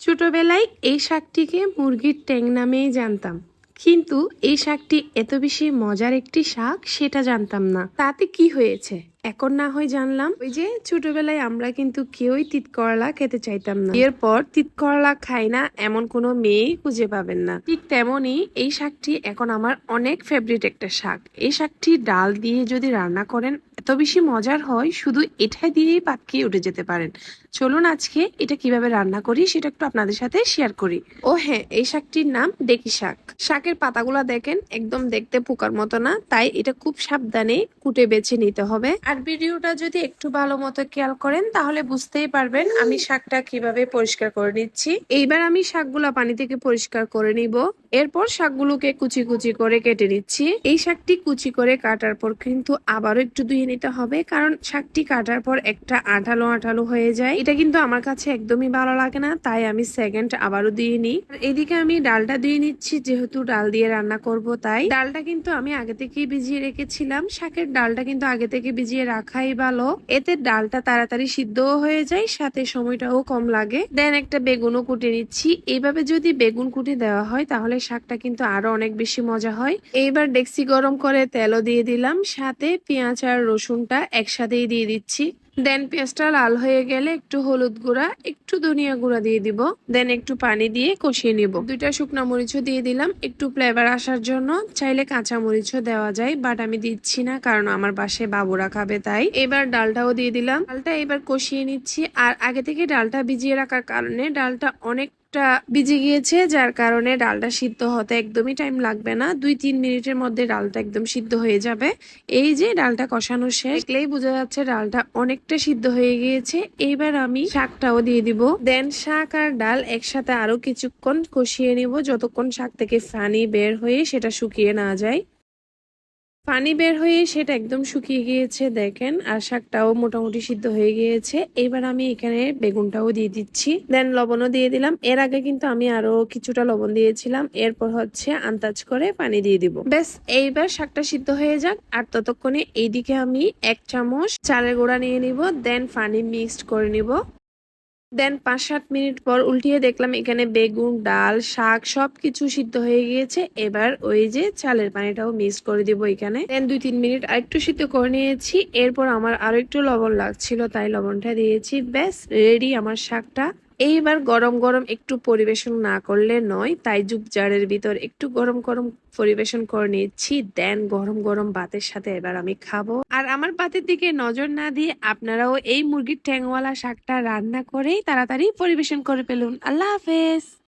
ছোটবেলায় এই শাকটিকে মুরগির ট্যাং নামেই জানতাম। কিন্তু এই শাকটি এত বেশি মজার একটি শাক, সেটা জানতাম না। তাতে কি হয়েছে? এখন না হয় জানলাম, ওই যে ছোটবেলায় আমরা কিন্তু কেউই তিত করলা খেতে চাইতাম না। এরপর তিত করলা খাই না এমন কোনো মেয়ে খুঁজে পাবেন না। ঠিক তেমনই এই শাকটি এখন আমার অনেক ফেভারিট একটা শাক। এই শাকটি ডাল দিয়ে যদি রান্না করেন, এত বেশি মজার হয়, শুধু এটা দিয়েই পাকিয়ে উঠে যেতে পারেন। চলুন আজকে এটা কীভাবে রান্না করি সেটা একটু আপনাদের সাথে শেয়ার করি। ও হ্যাঁ এই শাকটির নাম ডেকি শাক। শাকের পাতাগুলা দেখেন, একদম দেখতে পোকার মতো না, তাই এটা খুব সাবধানে কুটে বেছে নিতে হবে। আর ভিডিওটা যদি একটু ভালো মতো খেয়াল করেন, তাহলে বুঝতেই পারবেন আমি শাকটা কীভাবে পরিষ্কার করে নিচ্ছি। এইবার আমি শাকগুলা পানি থেকে পরিষ্কার করে নিব। এরপর শাকগুলোকে কুচি কুচি করে কেটে নিচ্ছি। এই শাকটি কুচি করে কাটার পর কিন্তু আবারও একটু ধুয়ে নিতে হবে, কারণ শাকটি কাটার পর একটা আঠালো আঠালো হয়ে যায়। এটা কিন্তু আমার কাছে একদমই ভালো লাগে না, তাই আমি সেকেন্ড আবারও দিয়ে নিই। এদিকে আমি ডালটা দিয়ে নিচ্ছি, যেহেতু ডাল দিয়ে রান্না করব তাই। ডালটা কিন্তু আমি আগে থেকেই ভিজিয়ে রেখেছিলাম। শাকের ডালটা কিন্তু আগে থেকে ভিজিয়ে রাখাই ভালো। এতে ডালটা তাড়াতাড়ি সিদ্ধও হয়ে যায়, সাথে সময়টাও কম লাগে। দেন একটা বেগুনও কুটে নিচ্ছি। এইভাবে যদি বেগুন কুটে দেওয়া হয়, তাহলে শাকটা কিন্তু আরও অনেক বেশি মজা হয়। এইবার ডেক্সি গরম করে তেলও দিয়ে দিলাম, সাথে পেঁয়াজ আর রসুনটা একসাথেই দিয়ে দিচ্ছি। দেন পেঁয়াজটা লাল হয়ে গেলে একটু হলুদ গুঁড়া, একটু ধনিয়া গুঁড়া দিয়ে দিব। দেন একটু পানি দিয়ে কষিয়ে নিব। দুইটা শুকনো মরিচও দিয়ে দিলাম। একটু ফ্লেভার আসার জন্য চাইলে কাঁচা মরিচও দেওয়া যায় বাট আমি দিচ্ছি না কারণ আমার বাসায় বাবুরা খাবে তাই। এবার ডালটাও দিয়ে দিলাম। ডালটা এবার কষিয়ে নিচ্ছি। আর আগে থেকে ডালটা ভিজিয়ে রাখার কারণে ডালটা অনেক টা ভিজে গিয়েছে, যার কারণে ডালটা সিদ্ধ হতে একদমই টাইম লাগবে না। দুই তিন মিনিটের মধ্যে ডালটা একদম সিদ্ধ হয়ে যাবে। এই যে ডালটা কষানো শেষ বোঝা যাচ্ছে ডালটা অনেকটা সিদ্ধ হয়ে গিয়েছে, এবার আমি শাকটাও দিয়ে দিব। দেন শাক আর ডাল একসাথে আরও কিছুক্ষণ কষিয়ে নিব, যতক্ষণ শাক থেকে ফানি বের হয়ে সেটা শুকিয়ে না যায়। পানি বের হয়ে সেটা একদম শুকিয়ে গিয়েছে, দেখেন। আর শাকটাও মোটামুটি সিদ্ধ হয়ে গিয়েছে। এবার আমি এখানে বেগুনটাও দিয়ে দিচ্ছি। দেন লবণও দিয়ে দিলাম। এর আগে কিন্তু আমি আরও কিছুটা লবণ দিয়েছিলাম। এরপর হচ্ছে আন্দাজ করে পানি দিয়ে দিব। ব্যাস, এইবার শাকটা সিদ্ধ হয়ে যাক। আর ততক্ষণে এইদিকে আমি এক চামচ চালের গুঁড়া নিয়ে নিব। দেন পানি মিক্সড করে নিব। দেন পাঁচ সাত মিনিট পর উল্টিয়ে দেখলাম এখানে বেগুন, ডাল, শাক সব কিছু সিদ্ধ হয়ে গিয়েছে। এবার ওই যে চালের পানিটাও মিক্স করে দিব এখানে। দেন দুই তিন মিনিট আরেকটু সিদ্ধ করে নিয়েছি। এরপর আমার আরও একটু লবণ লাগছিল, তাই লবণটা দিয়েছি। ব্যাস রেডি আমার শাকটা। এইবার গরম গরম একটু পরিবেশন না করলে নয়, তাই জুপ জারের ভিতর একটু গরম গরম পরিবেশন করে নিচ্ছি। দেন গরম গরম ভাতের সাথে এবার আমি খাব। আর আমার ভাতের দিকে নজর না দিয়ে আপনারাও এই মুরগির ঠ্যাংওয়ালা শাকটা রান্না করেই তাড়াতাড়ি পরিবেশন করে ফেলুন। আল্লাহ হাফেজ।